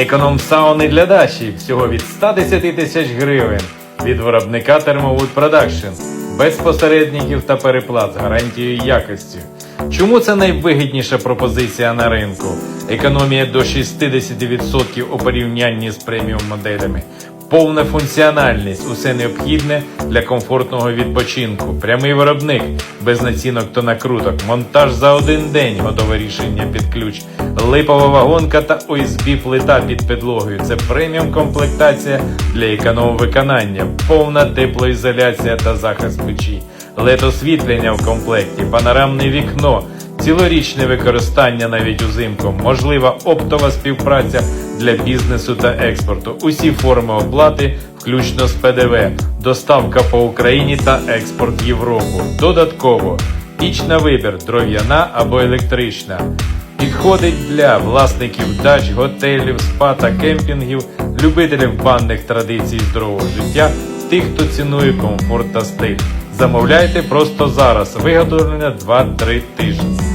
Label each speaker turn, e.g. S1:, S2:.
S1: Економ сауни для Даші всього від 110 тисяч гривень від виробника Thermowood Production. Без посередників та переплат з гарантією якості. Чому це найвигідніша пропозиція на ринку? Економія до 60% у порівнянні з преміум моделями. Повна функціональність, усе необхідне для комфортного відпочинку. Прямий виробник, без націнок та накруток, монтаж за один день, готове рішення під ключ, липова вагонка та ОСБ плита під підлогою. Це преміум комплектація для економ виконання, повна теплоізоляція та захист печі, лед освітлення в комплекті, панорамне вікно. Цілорічне використання навіть узимку, можлива оптова співпраця для бізнесу та експорту. Усі форми оплати, включно з ПДВ, доставка по Україні та експорт в Європу. Додатково піч на вибір, дров'яна або електрична. Підходить для власників дач, готелів, спа та кемпінгів, любителів банних традицій здорового життя, тих, хто цінує комфорт та стиль. Замовляйте просто зараз. Виготовлення 2-3 тижні.